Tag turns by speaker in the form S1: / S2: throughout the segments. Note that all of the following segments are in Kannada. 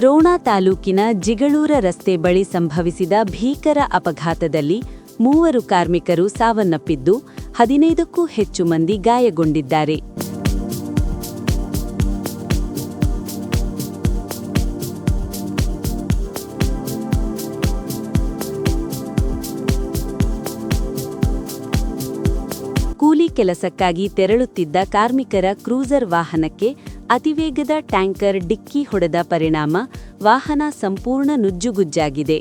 S1: ರೋಣ ತಾಲೂಕಿನ ಜಿಗಳೂರ ರಸ್ತೆ ಬಳಿ ಸಂಭವಿಸಿದ ಭೀಕರ ಅಪಘಾತದಲ್ಲಿ ಮೂವರು ಕಾರ್ಮಿಕರು ಸಾವನ್ನಪ್ಪಿದ್ದು, ಹದಿನೈದಕ್ಕೂ ಹೆಚ್ಚು ಮಂದಿ ಗಾಯಗೊಂಡಿದ್ದಾರೆ. ಕೂಲಿ ಕೆಲಸಕ್ಕಾಗಿ ತೆರಳುತ್ತಿದ್ದ ಕಾರ್ಮಿಕರ ಕ್ರೂಸರ್ ವಾಹನಕ್ಕೆ ಅತಿವೇಗದ ಟ್ಯಾಂಕರ್ ಡಿಕ್ಕಿ ಹೊಡೆದ ಪರಿಣಾಮ ವಾಹನ ಸಂಪೂರ್ಣ ನುಜ್ಜುಗುಜ್ಜಾಗಿದೆ.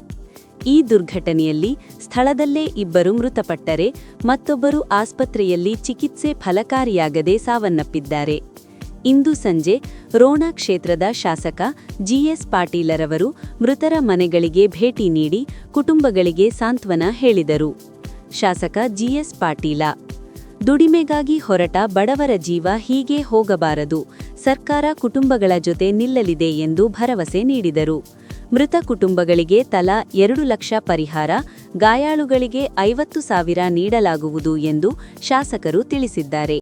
S1: ಈ ದುರ್ಘಟನೆಯಲ್ಲಿ ಸ್ಥಳದಲ್ಲೇ ಇಬ್ಬರು ಮೃತಪಟ್ಟರೆ ಮತ್ತೊಬ್ಬರು ಆಸ್ಪತ್ರೆಯಲ್ಲಿ ಚಿಕಿತ್ಸೆ ಫಲಕಾರಿಯಾಗದೆ ಸಾವನ್ನಪ್ಪಿದ್ದಾರೆ. ಇಂದು ಸಂಜೆ ರೋಣ ಕ್ಷೇತ್ರದ ಶಾಸಕ ಜಿಎಸ್ ಪಾಟೀಲರವರು ಮೃತರ ಮನೆಗಳಿಗೆ ಭೇಟಿ ನೀಡಿ ಕುಟುಂಬಗಳಿಗೆ ಸಾಂತ್ವನ ಹೇಳಿದರು. ಶಾಸಕ ಜಿಎಸ್ ಪಾಟೀಲ, ದುಡಿಮೆಗಾಗಿ ಹೊರಟ ಬಡವರ ಜೀವ ಹೀಗೆ ಹೋಗಬಾರದು. ಸರ್ಕಾರ ಕುಟುಂಬಗಳ ಜೊತೆ ನಿಲ್ಲಲಿದೆ ಎಂದು ಭರವಸೆ ನೀಡಿದರು. ಮೃತ ಕುಟುಂಬಗಳಿಗೆ ತಲಾ ಎರಡು ಲಕ್ಷ ಪರಿಹಾರ, ಗಾಯಾಳುಗಳಿಗೆ ಐವತ್ತು ಸಾವಿರ ನೀಡಲಾಗುವುದು ಎಂದು ಶಾಸಕರು ತಿಳಿಸಿದ್ದಾರೆ.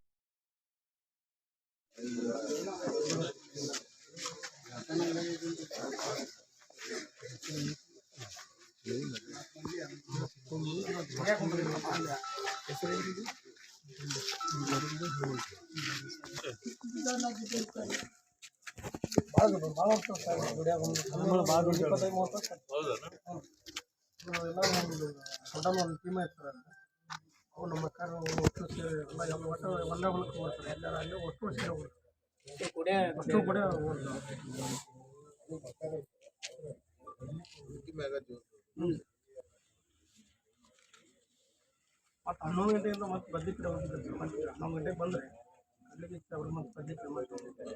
S2: ಟೀಮ್ ಇರ್ತಾರೆ ಅವು ನಮ್ಮ ಅಕ್ಕ ಒಟ್ಟು ಎಲ್ಲ ಎಲ್ಲ ಒಟ್ಟು ಒಂದೇ ಹೊಲಕ್ಕೆ ಹೋಗ್ತಾರೆ ಎಲ್ಲರೂ ಅಲ್ಲಿ ಒಟ್ಟು ಸೇರಿ ಹೋಗ್ತಾರೆ ಅಷ್ಟು ಕೂಡ ಮತ್ತು ಹನ್ನೊಂದು ಗಂಟೆಯಿಂದ ಮತ್ತೆ ಬದ್ಲಿ ಕಡೆ ಹೋಗಿದ್ದಾರೆ ಮತ್ತೆ ಹನ್ನೊಂದು ಗಂಟೆಗೆ ಬಂದರೆ ಅಲ್ಲಿಗೆ ಅವ್ರು ಮತ್ತೆ ಬದ್ಲಿ ಕಡೆ ಮತ್ತೆ ಹೋಗಿದ್ದಾರೆ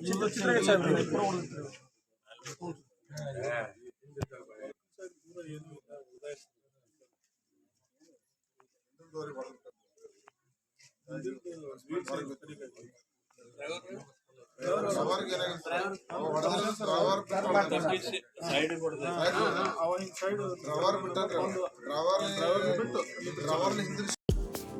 S2: ಚಿತ್ರ ಸಾಹೇಬ್ರು ಪೂರ ಹೊಡೆದಿದ್ರು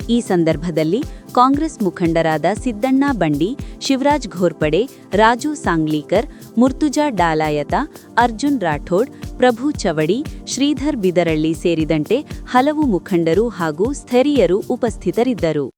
S1: ಈ ಸಂದರ್ಭದಲ್ಲಿ ಕಾಂಗ್ರೆಸ್ ಮುಖಂಡರಾದ ಸಿದ್ದಣ್ಣ ಬಂಡಿ, ಶಿವರಾಜ್ ಘೋರ್ಪಡೆ, ರಾಜು ಸಾಂಗ್ಲೀಕರ್, ಮುರ್ತುಜಾ ಡಾಲಾಯತ, ಅರ್ಜುನ್ ರಾಠೋಡ್, ಪ್ರಭು ಚವಡಿ, ಶ್ರೀಧರ್ ಬಿದರಳ್ಳಿ ಸೇರಿದಂತೆ ಹಲವು ಮುಖಂಡರು ಹಾಗೂ ಸ್ಥಳೀಯರು ಉಪಸ್ಥಿತರಿದ್ದರು.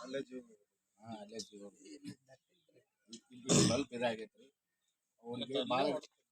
S3: ಅಲ್ಲೇ ಜೀವ ಹಾ ಅಲ್ಲೇ ಜೀವ ಸ್ವಲ್ಪ ಇದಾಗೈತ್ರಿ. ಅವ್ರಿಗೆ ಭಾಳ